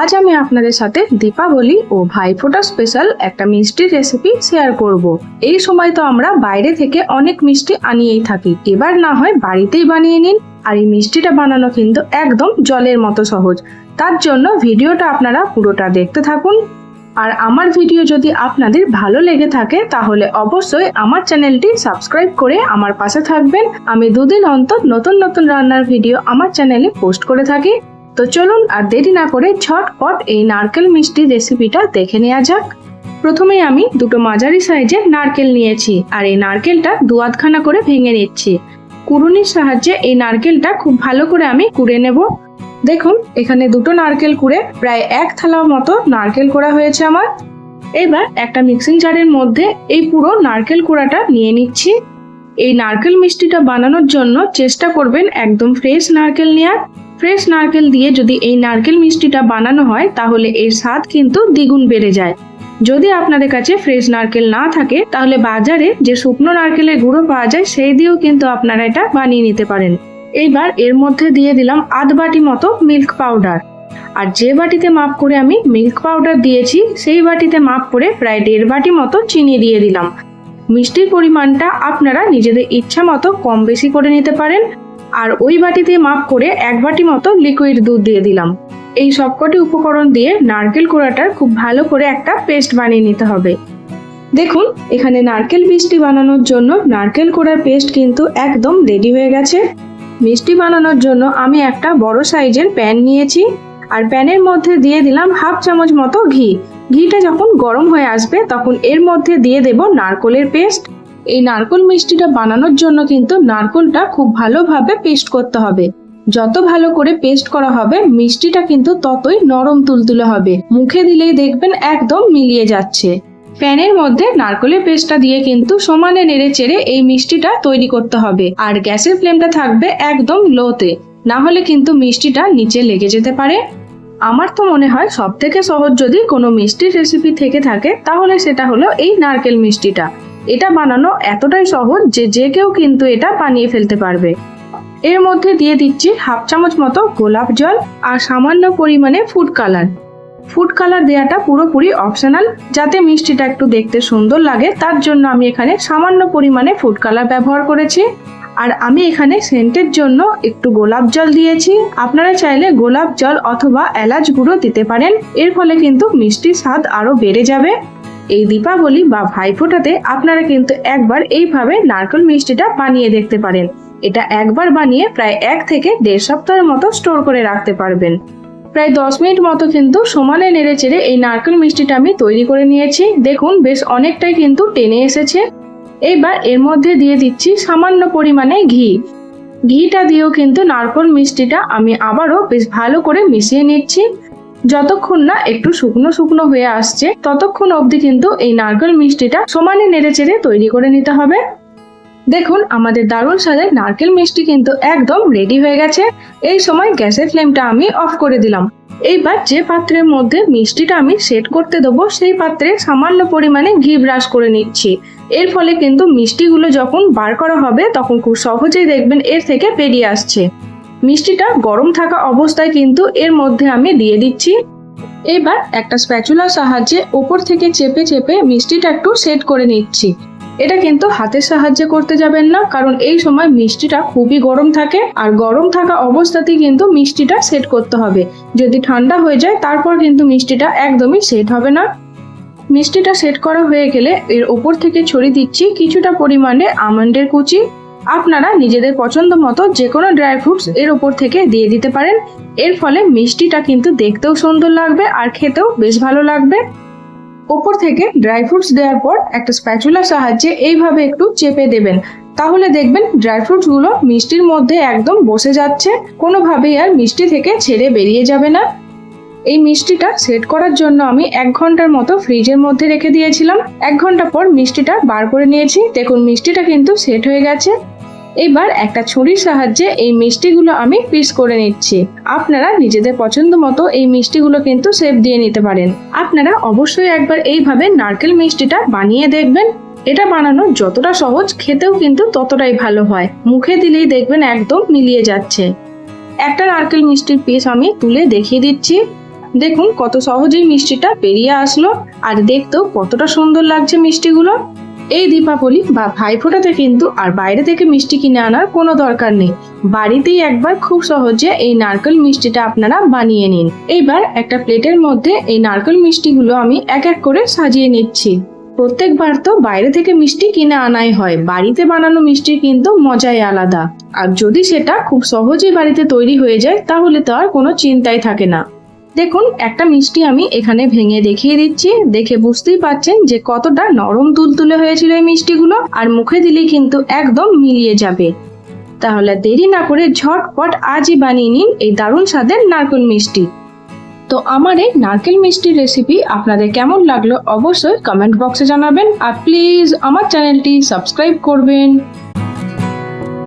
আজ আমি আপনাদের সাথে দীপাবলি ও ভাইফোঁটা স্পেশাল একটা মিষ্টির রেসিপি শেয়ার করব। এই সময় তো আমরা বাইরে থেকে অনেক মিষ্টি আনিয়েই থাকি। এবার না হয় বাড়িতেই বানিয়ে নিন। আর এই মিষ্টিটা বানানো কিন্তু একদম জলের মতো সহজ। তার জন্য ভিডিওটা আপনারা পুরোটা দেখতে থাকুন। আর আমার ভিডিও যদি আপনাদের ভালো লেগে থাকে, তাহলে অবশ্যই আমার চ্যানেলটি সাবস্ক্রাইব করে আমার পাশে থাকবেন। আমি দুদিন অন্তর নতুন নতুন রান্নার ভিডিও আমার চ্যানেলে পোস্ট করে থাকি। তো চলুন আর দেরি না করে ঝটপট এই নারকেল মিষ্টি রেসিপিটা দেখে নেওয়া যাক। প্রথমে আমি দুটো মাঝারি সাইজের নারকেল নিয়েছি আর এই নারকেলটা দু আধখানা করে ভেঙে নিচ্ছি। কুড়ুনির সাহায্যে এই নারকেলটা খুব ভালো করে আমি কুড়ে নেব। দেখুন, এখানে দুটো নারকেল কুড়ে প্রায় এক থালা মতো নারকেল করা হয়েছে আমার। এবার একটা মিক্সিং জারের মধ্যে এই পুরো নারকেল কুড়াটা নিয়ে নিচ্ছি। এই নারকেল মিষ্টিটা বানানোর জন্য চেষ্টা করবেন একদম ফ্রেশ নারকেল নেওয়ার ফ্রেশ নারকেল দিয়ে যদি এই নারকেল মিষ্টিটা বানানো হয়, তাহলে এর স্বাদ কিন্তু দ্বিগুণ বেড়ে যায়। যদি আপনাদের কাছে ফ্রেশ নারকেল না থাকে, তাহলে বাজারে যে শুকনো নারকেলের গুঁড়ো পাওয়া যায়, সেই দিয়েও কিন্তু আপনারা এটা বানিয়ে নিতে পারেন। এইবার এর মধ্যে দিয়ে দিলাম আধ বাটি মতো মিল্ক পাউডার। আর যে বাটিতে মাপ করে আমি মিল্ক পাউডার দিয়েছি, সেই বাটিতে মাপ করে প্রায় দেড় বাটি মতো চিনি দিয়ে দিলাম। মিষ্টির পরিমাণটা আপনারা নিজেদের ইচ্ছা মতো কম বেশি করে নিতে পারেন। আর ওই বাটিতে মাপ করে এক বাটি মতো লিকুইড দুধ দিয়ে দিলাম। এই সবকটি উপকরণ দিয়ে নারকেল কোড়াটার খুব ভালো করে একটা পেস্ট বানিয়ে নিতে হবে। দেখুন, এখানে নারকেল মিষ্টি বানানোর জন্য নারকেল কোড়ার পেস্ট কিন্তু একদম রেডি হয়ে গেছে। মিষ্টি বানানোর জন্য আমি একটা বড় সাইজের প্যান নিয়েছি আর প্যানের মধ্যে দিয়ে দিলাম হাফ চামচ মতো ঘি। ঘিটা যখন গরম হয়ে আসবে, তখন এর মধ্যে দিয়ে দেব নারকলের পেস্ট এই নারকল মিষ্টিটা বানানোর জন্য কিন্তু নারকলটা খুব ভালোভাবে পেস্ট করতে হবে। যত ভালো করে পেস্ট করা হবে, মিষ্টিটা কিন্তু ততই নরম তুলতুলে হবে। মুখে দিলেই দেখবেন একদম মিলিয়ে যাচ্ছে। প্যানের মধ্যে নারকলের পেস্টটা দিয়ে কিন্তু সমানে নেড়ে চেড়ে এই মিষ্টিটা তৈরি করতে হবে। আর গ্যাসের ফ্লেমটা থাকবে একদম লোতে। না হলে কিন্তু মিষ্টিটা নিচে লেগে যেতে পারে। আমার তো মনে হয় সব থেকে সহজ যদি কোনো মিষ্টির রেসিপি থেকে থাকে, তাহলে সেটা হলো এই নারকেল মিষ্টিটা। এটা বানানো এতটাই সহজ যে যে কেউ কিন্তু এটা বানিয়ে ফেলতে পারবে। এর মধ্যে দিয়ে দিচ্ছি হাফ চামচ মতো গোলাপ জল আর সামান্য পরিমাণে ফুড কালার ফুড কালার দেওয়াটা পুরোপুরি অপশনাল যাতে মিষ্টিটা একটু দেখতে সুন্দর লাগে, তার জন্য আমি এখানে সামান্য পরিমাণে ফুড কালার ব্যবহার করেছি। আর আমি এখানে সেন্টের জন্য একটু গোলাপ জল দিয়েছি। আপনারা চাইলে গোলাপ জল অথবা এলাচ গুঁড়ো দিতে পারেন, এর ফলে কিন্তু মিষ্টির স্বাদ আরও বেড়ে যাবে। এই দীপাবলি বা ভাইফোঁটাতে আপনারা কিন্তু একবার এইভাবে নারকেল মিষ্টিটা বানিয়ে দেখতে পারেন। এটা একবার বানিয়ে প্রায় এক থেকে দেড় সপ্তাহের মতো স্টোর করে রাখতে পারবেন। প্রায় দশ মিনিট মতো কিন্তু সমানে নেড়ে চেড়ে এই নারকেল মিষ্টিটা আমি তৈরি করে নিয়েছি। দেখুন, বেশ অনেকটাই কিন্তু টেনে এসেছে। এইবার এর মধ্যে দিয়ে দিচ্ছি সামান্য পরিমাণে ঘি। ঘিটা দিয়েও কিন্তু নারকেল মিষ্টিটা আমি আবারও বেশ ভালো করে মিশিয়ে নিচ্ছি। যতক্ষণ না একটু শুকনো শুকনো হয়ে আসছে, ততক্ষণ অবধি কিন্তু এই নারকেল মিষ্টিটা সমানে নেড়ে চেড়ে তৈরি করে নিতে হবে। দেখুন, আমাদের দারুণ স্বাদের নারকেল মিষ্টি কিন্তু একদম রেডি হয়ে গেছে। এই সময় গ্যাসের ফ্লেমটা আমি অফ করে দিলাম। এইবার যে পাত্রের মধ্যে মিষ্টিটা আমি সেট করতে দেবো, সেই পাত্রে সামান্য পরিমাণে ঘি ব্রাশ করে নিচ্ছি। এর ফলে কিন্তু মিষ্টিগুলো যখন বার করা হবে, তখন খুব সহজেই দেখবেন এর থেকে বেরিয়ে আসছে। মিষ্টিটা গরম থাকা অবস্থায় কিন্তু এর মধ্যে আমি দিয়ে দিচ্ছি। এবার একটা স্প্যাচুলার সাহায্যে ওপর থেকে চেপে চেপে মিষ্টিটা একটু সেট করে নিচ্ছি। এটা কিন্তু হাতের সাহায্যে করতে যাবেন না, কারণ এই সময় মিষ্টিটা খুবই গরম থাকে আর গরম থাকা অবস্থাতেই কিন্তু মিষ্টিটা সেট করতে হবে। যদি ঠান্ডা হয়ে যায়, তারপর কিন্তু মিষ্টিটা একদমই সেট হবে না। মিষ্টিটা সেট করা হয়ে গেলে এর ওপর থেকে ছড়িয়ে দিচ্ছি কিছুটা পরিমাণে আমন্ডের কুচি। আপনারা নিজেদের পছন্দ মতো যে কোনো ড্রাই ফ্রুটস এর ওপর থেকে দিয়ে দিতে পারেন। এর ফলে মিষ্টিটা কিন্তু দেখতেও সুন্দর লাগবে আর খেতেও বেশ ভালো লাগবে। ওপর থেকে ড্রাই ফ্রুটস দেওয়ার পর একটা স্প্যাচুলার সাহায্যে এইভাবে একটু চেপে দেবেন। তাহলে দেখবেন ড্রাই ফ্রুটসগুলো মিষ্টির মধ্যে একদম বসে যাচ্ছে। কোনোভাবেই আর মিষ্টি থেকে ছেড়ে বেরিয়ে যাবে না। এই মিষ্টিটা সেট করার জন্য আমি এক ঘণ্টার মতো ফ্রিজের মধ্যে রেখে দিয়েছিলাম। এক ঘণ্টা পর মিষ্টিটা বার করে নিয়েছি। দেখুন, মিষ্টিটা কিন্তু সেট হয়ে গেছে। এবার একটা ছুরির সাহায্যে এই মিষ্টিগুলো আমি পিস করে নিচ্ছি। আপনারা নিজেদের পছন্দ মতো এই মিষ্টিগুলো কিন্তু শেপ দিয়ে নিতে পারেন। আপনারা অবশ্যই একবার এইভাবে নারকেল মিষ্টিটা বানিয়ে দেখবেন। এটা বানানো যতটা সহজ, খেতেও কিন্তু ততটাই ভালো হয়। মুখে দিলেই দেখবেন একদম মিলিয়ে যাচ্ছে। একটা নারকেল মিষ্টির পিস আমি তুলে দেখিয়ে দিচ্ছি। দেখুন কত সহজেই মিষ্টিটা বেরিয়ে আসলো। আর দেখতেও কতটা সুন্দর লাগছে মিষ্টিগুলো। এই দীপাবলি বা ভাইফোঁটাতে কিন্তু আর বাইরে থেকে মিষ্টি কিনে আনার কোনো দরকার নেই। বাড়িতেই একবার খুব সহজে এই নারকেল মিষ্টিটা আপনারা বানিয়ে নিন। এইবার একটা প্লেটের মধ্যে এই নারকেল মিষ্টিগুলো আমি এক এক করে সাজিয়ে নিচ্ছি। প্রত্যেকবার তো বাইরে থেকে মিষ্টি কিনে আনাই হয়। বাড়িতে বানানো মিষ্টি কিন্তু মজাই আলাদা। আর যদি সেটা খুব সহজেই বাড়িতে তৈরি হয়ে যায়, তাহলে তো আর কোনো চিন্তাই থাকে না। দেখুন, একটা মিষ্টি আমি এখানে ভেঙে দেখিয়ে দিচ্ছি। দেখে বুঝতেই পাচ্ছেন যে কতটা নরম তুলতুলে হয়েছিল এই মিষ্টিগুলো আর মুখে দিলেই কিন্তু একদম মিলিয়ে যাবে। তাহলে দেরি না করে ঝটপট আজই বানিয়ে নিন এই দারুণ স্বাদের নারকেল মিষ্টি। তো আমার এই নারকেল মিষ্টির রেসিপি আপনাদের কেমন লাগল অবশ্যই কমেন্ট বক্সে জানাবেন। আর প্লিজ আমার চ্যানেলটি সাবস্ক্রাইব করবেন।